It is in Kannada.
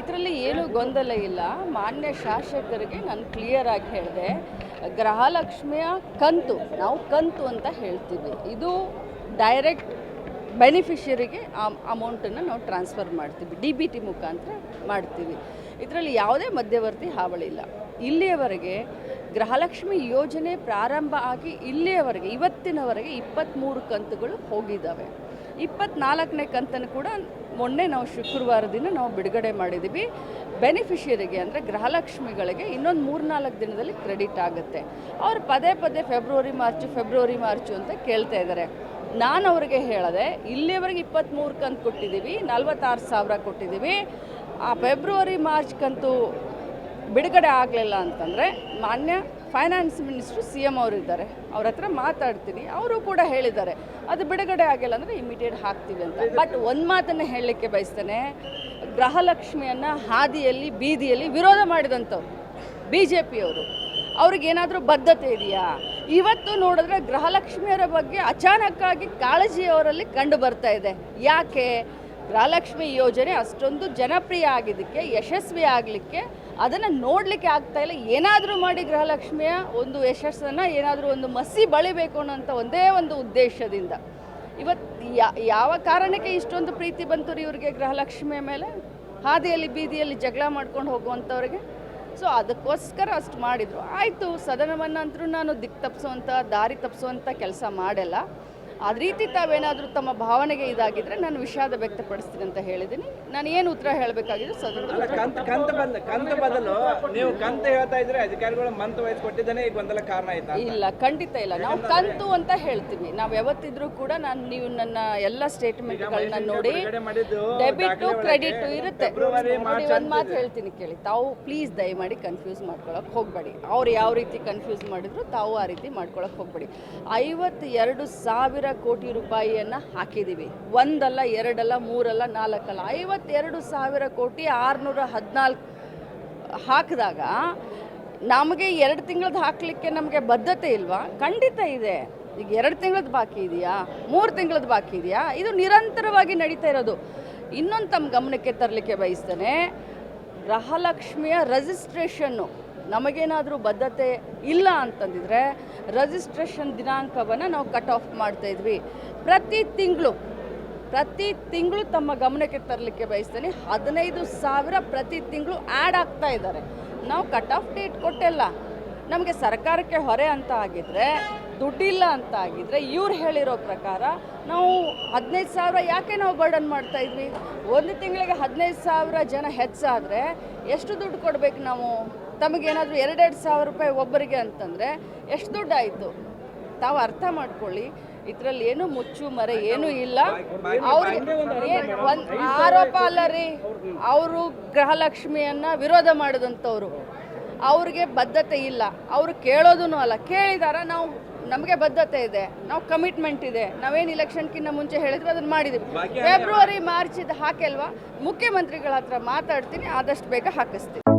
ಇದರಲ್ಲಿ ಏನೂ ಗೊಂದಲ ಇಲ್ಲ. ಮಾನ್ಯ ಶಾಸಕರಿಗೆ ನಾನು ಕ್ಲಿಯರ್ ಆಗಿ ಹೇಳಿದೆ. ಗೃಹಲಕ್ಷ್ಮಿಯ ಕಂತು, ನಾವು ಕಂತು ಅಂತ ಹೇಳ್ತೀವಿ. ಇದು ಡೈರೆಕ್ಟ್ ಬೆನಿಫಿಷರಿಗೆ ಆ ಅಮೌಂಟನ್ನು ನಾವು ಟ್ರಾನ್ಸ್ಫರ್ ಮಾಡ್ತೀವಿ. ಡಿ ಬಿ ಟಿ ಮುಖಾಂತರ ಮಾಡ್ತೀವಿ. ಇದರಲ್ಲಿ ಯಾವುದೇ ಮಧ್ಯವರ್ತಿ ಹಾವಳಿ ಇಲ್ಲ. ಇಲ್ಲಿಯವರೆಗೆ ಗೃಹಲಕ್ಷ್ಮಿ ಯೋಜನೆ ಪ್ರಾರಂಭ ಆಗಿ ಇಲ್ಲಿಯವರೆಗೆ, ಇವತ್ತಿನವರೆಗೆ ಇಪ್ಪತ್ತ್ಮೂರು ಕಂತುಗಳು ಹೋಗಿದ್ದಾವೆ. ಇಪ್ಪತ್ನಾಲ್ಕನೇ ಕಂತನ್ನು ಕೂಡ ಮೊನ್ನೆ ನಾವು ಶುಕ್ರವಾರ ದಿನ ನಾವು ಬಿಡುಗಡೆ ಮಾಡಿದ್ದೀವಿ. ಬೆನಿಫಿಷಿಯರಿಗೆ ಅಂದರೆ ಗೃಹಲಕ್ಷ್ಮಿಗಳಿಗೆ ಇನ್ನೊಂದು ಮೂರ್ನಾಲ್ಕು ದಿನದಲ್ಲಿ ಕ್ರೆಡಿಟ್ ಆಗುತ್ತೆ. ಅವ್ರು ಪದೇ ಪದೇ ಫೆಬ್ರವರಿ ಮಾರ್ಚು ಫೆಬ್ರವರಿ ಮಾರ್ಚು ಅಂತ ಕೇಳ್ತಾ ಇದ್ದಾರೆ. ನಾನು ಅವರಿಗೆ ಹೇಳಿದೆ, ಇಲ್ಲಿವರೆಗೆ ಇಪ್ಪತ್ತ್ಮೂರು ಕಂತು ಕೊಟ್ಟಿದ್ದೀವಿ, ನಲ್ವತ್ತಾರು ಸಾವಿರ ಕೊಟ್ಟಿದ್ದೀವಿ. ಆ ಫೆಬ್ರವರಿ ಮಾರ್ಚ್ ಕಂತು ಬಿಡುಗಡೆ ಆಗಲಿಲ್ಲ ಅಂತಂದರೆ ಮಾನ್ಯ ಫೈನಾನ್ಸ್ ಮಿನಿಸ್ಟ್ರು ಸಿ ಎಂ ಅವರು ಇದ್ದಾರೆ. ಅವ್ರ ಹತ್ರ ಮಾತಾಡ್ತೀನಿ. ಅವರು ಕೂಡ ಹೇಳಿದ್ದಾರೆ. ಅದು ಬಿಡುಗಡೆ ಆಗಿಲ್ಲ ಅಂದರೆ ಇಮಿಡಿಯೇಟ್ ಹಾಕ್ತೀವಿ ಅಂತ. ಬಟ್ ಒಂದು ಮಾತನ್ನು ಹೇಳಲಿಕ್ಕೆ ಬಯಸ್ತೇನೆ, ಗೃಹಲಕ್ಷ್ಮಿಯನ್ನು ಹಾದಿಯಲ್ಲಿ, ಬೀದಿಯಲ್ಲಿ ವಿರೋಧ ಮಾಡಿದಂಥವ್ರು ಬಿ ಜೆ ಪಿಯವರು ಅವ್ರಿಗೇನಾದರೂ ಬದ್ಧತೆ ಇದೆಯಾ? ಇವತ್ತು ನೋಡಿದ್ರೆ ಗೃಹಲಕ್ಷ್ಮಿಯರ ಬಗ್ಗೆ ಅಚಾನಕ್ಕಾಗಿ ಕಾಳಜಿ ಅವರಲ್ಲಿ ಕಂಡು ಬರ್ತಾ ಇದೆ. ಯಾಕೆ? ಗೃಹಲಕ್ಷ್ಮಿ ಯೋಜನೆ ಅಷ್ಟೊಂದು ಜನಪ್ರಿಯ ಆಗಿದ್ದಕ್ಕೆ, ಯಶಸ್ವಿ ಆಗಲಿಕ್ಕೆ ಅದನ್ನು ನೋಡಲಿಕ್ಕೆ ಆಗ್ತಾ ಇಲ್ಲ. ಏನಾದರೂ ಮಾಡಿ ಗೃಹಲಕ್ಷ್ಮಿಯ ಒಂದು ಯಶಸ್ಸನ್ನು, ಏನಾದರೂ ಒಂದು ಮಸಿ ಬಳಿಬೇಕು ಅನ್ನೋಂಥ ಒಂದೇ ಒಂದು ಉದ್ದೇಶದಿಂದ. ಇವತ್ತು ಯಾವ ಕಾರಣಕ್ಕೆ ಇಷ್ಟೊಂದು ಪ್ರೀತಿ ಬಂತು ರೀ ಇವ್ರಿಗೆ ಗೃಹಲಕ್ಷ್ಮಿಯ ಮೇಲೆ? ಹಾದಿಯಲ್ಲಿ, ಬೀದಿಯಲ್ಲಿ ಜಗಳ ಮಾಡ್ಕೊಂಡು ಹೋಗುವಂಥವ್ರಿಗೆ? ಸೊ ಅದಕ್ಕೋಸ್ಕರ ಅಷ್ಟು ಮಾಡಿದರು. ಆಯಿತು, ಸದನವನ್ನು ಅಂತರೂ ನಾನು ದಿಕ್ಕು ತಪ್ಪಿಸುವಂಥ ದಾರಿ ತಪ್ಪಿಸುವಂಥ ಕೆಲಸ ಮಾಡಲ್ಲ. ಅದ ರೀತಿ ತಾವೇನಾದರೂ ತಮ್ಮ ಭಾವನೆಗೆ ಇದಾಗಿದ್ರೆ ನಾನು ವಿಷಾದ ವ್ಯಕ್ತಪಡಿಸ್ತೀನಿ ಅಂತ ಹೇಳಿದ್ದೀನಿ. ನಾನು ಏನು ಉತ್ತರ ಹೇಳಬೇಕಾಗಿದೆ ಸದನದಲ್ಲಿ ಅಲ್ಲ ಕಂತ ಕಂತ ಬಂದ ಕಂತ ಬದಲು ನೀವು ಕಂತ ಹೇಳ್ತಾ ಇದ್ರೆ ಅಧಿಕಾರಿಗಳು ಮಂತ್ ವಯಸ್ಸು ಕೊಟ್ಟಿದ್ದಾನೆ ಈಗ ಗೊಂದಲ ಕಾರಣ ಆಯ್ತಾ ಇಲ್ಲ ಖಂಡಿತ ಇಲ್ಲ. ನಾವು ಕಂತು ಅಂತ ಹೇಳ್ತೀವಿ ನಾವು ಯಾವತ್ತಿದ್ರು ಕೂಡ ನಾನು ನೀವು ನನ್ನ ಎಲ್ಲ ಸ್ಟೇಟ್ಮೆಂಟ್ಗಳನ್ನ ನೋಡಿ ಡೆಬಿಟ್ ಕ್ರೆಡಿಟ್ ಇರುತ್ತೆ. ನಾನು ನೋಡಿ ಒಂದು ಮಾತು ಹೇಳ್ತೀನಿ ಕೇಳಿ. ತಾವು ಪ್ಲೀಸ್ ದಯಮಾಡಿ ಕನ್ಫ್ಯೂಸ್ ಮಾಡ್ಕೊಳಕ್ ಹೋಗಬೇಡಿ. ಅವ್ರು ಯಾವ ರೀತಿ ಕನ್ಫ್ಯೂಸ್ ಮಾಡಿದ್ರು ತಾವು ಆ ರೀತಿ ಮಾಡ್ಕೊಳಕ್ ಹೋಗಬೇಡಿ. ಐವತ್ತೆರಡು ಸಾವಿರ ಕೋಟಿ ರೂಪಾಯಿಯನ್ನು ಹಾಕಿದ್ದೀವಿ ಒಂದಲ್ಲ, ಎರಡಲ್ಲ, ಮೂರಲ್ಲ, ನಾಲ್ಕಲ್ಲ. ಐವತ್ತೆರಡು ಸಾವಿರ ಕೋಟಿ ಆರುನೂರ ಹದಿನಾಲ್ಕು ಹಾಕಿದಾಗ ನಮಗೆ ಎರಡು ತಿಂಗಳದ್ದು ಹಾಕಲಿಕ್ಕೆ ನಮಗೆ ಬದ್ಧತೆ ಇಲ್ವಾ? ಖಂಡಿತ ಇದೆ. ಈಗ ಎರಡು ತಿಂಗಳದ್ದು ಬಾಕಿ ಇದೆಯಾ? ಮೂರು ತಿಂಗಳದ್ದು ಬಾಕಿ ಇದೆಯಾ? ಇದು ನಿರಂತರವಾಗಿ ನಡೀತಾ ಇರೋದು. ಇನ್ನೊಂದು ತಮ್ಮ ಗಮನಕ್ಕೆ ತರಲಿಕ್ಕೆ ಬಯಸ್ತೇನೆ, ಗೃಹಲಕ್ಷ್ಮಿಯ ರಿಜಿಸ್ಟ್ರೇಷನ್ನು ನಮಗೇನಾದರೂ ಬದ್ಧತೆ ಇಲ್ಲ ಅಂತಂದಿದ್ರೆ ರಿಜಿಸ್ಟ್ರೇಷನ್ ದಿನಾಂಕವನ್ನು ನಾವು ಕಟ್ ಆಫ್ ಮಾಡ್ತಾ ಇದ್ವಿ. ಪ್ರತಿ ತಿಂಗಳು ಪ್ರತಿ ತಿಂಗಳು ತಮ್ಮ ಗಮನಕ್ಕೆ ತರಲಿಕ್ಕೆ ಬಯಸ್ತೇನೆ. ಹದಿನೈದು ಸಾವಿರ ಪ್ರತಿ ತಿಂಗಳು ಆ್ಯಡ್ ಆಗ್ತಾ ಇದ್ದಾರೆ. ನಾವು ಕಟ್ ಆಫ್ ಡೇಟ್ ಕೊಟ್ಟಿಲ್ಲ. ನಮಗೆ ಸರ್ಕಾರಕ್ಕೆ ಹೊರೆ ಅಂತ ಆಗಿದ್ರೆ, ದುಡ್ಡಿಲ್ಲ ಅಂತ ಆಗಿದ್ರೆ ಇವ್ರು ಹೇಳಿರೋ ಪ್ರಕಾರ ನಾವು ಹದಿನೈದು ಸಾವಿರ ಯಾಕೆ ನಾವು ಬರ್ಡನ್ ಮಾಡ್ತಾ ಇದ್ವಿ? ಒಂದು ತಿಂಗಳಿಗೆ ಹದಿನೈದು ಸಾವಿರ ಜನ ಹೆಚ್ಚಾದರೆ ಎಷ್ಟು ದುಡ್ಡು ಕೊಡಬೇಕು ನಾವು? ತಮಗೇನಾದರೂ ಎರಡೆರಡು ಸಾವಿರ ರೂಪಾಯಿ ಒಬ್ಬರಿಗೆ ಅಂತಂದರೆ ಎಷ್ಟು ದುಡ್ಡಾಯಿತು? ತಾವು ಅರ್ಥ ಮಾಡ್ಕೊಳ್ಳಿ ಇದರಲ್ಲಿ ಏನು ಮುಚ್ಚು ಮರೆ ಏನೂ ಇಲ್ಲ. ಅವ್ರಿಗೆ ಆರೋಪ ಅಲ್ಲ ರೀ. ಅವರು ಗೃಹಲಕ್ಷ್ಮಿಯನ್ನು ವಿರೋಧ ಮಾಡಿದಂಥವ್ರು. ಅವ್ರಿಗೆ ಬದ್ಧತೆ ಇಲ್ಲ. ಅವರು ಕೇಳೋದೂ ಅಲ್ಲ. ಕೇಳಿದಾರ ನಾವು ನಮಗೆ ಬದ್ಧತೆ ಇದೆ. ನಾವು ಕಮಿಟ್ಮೆಂಟ್ ಇದೆ. ನಾವೇನು ಇಲೆಕ್ಷನ್ಕಿಂತ ಮುಂಚೆ ಹೇಳಿದ್ರು ಅದನ್ನು ಮಾಡಿದ್ವಿ. ಫೆಬ್ರವರಿ ಮಾರ್ಚ್ ಇದು ಹಾಕಲ್ವಾ? ಮುಖ್ಯಮಂತ್ರಿಗಳ ಹತ್ರ ಮಾತಾಡ್ತೀನಿ ಆದಷ್ಟು ಬೇಗ ಹಾಕಿಸ್ತೀನಿ.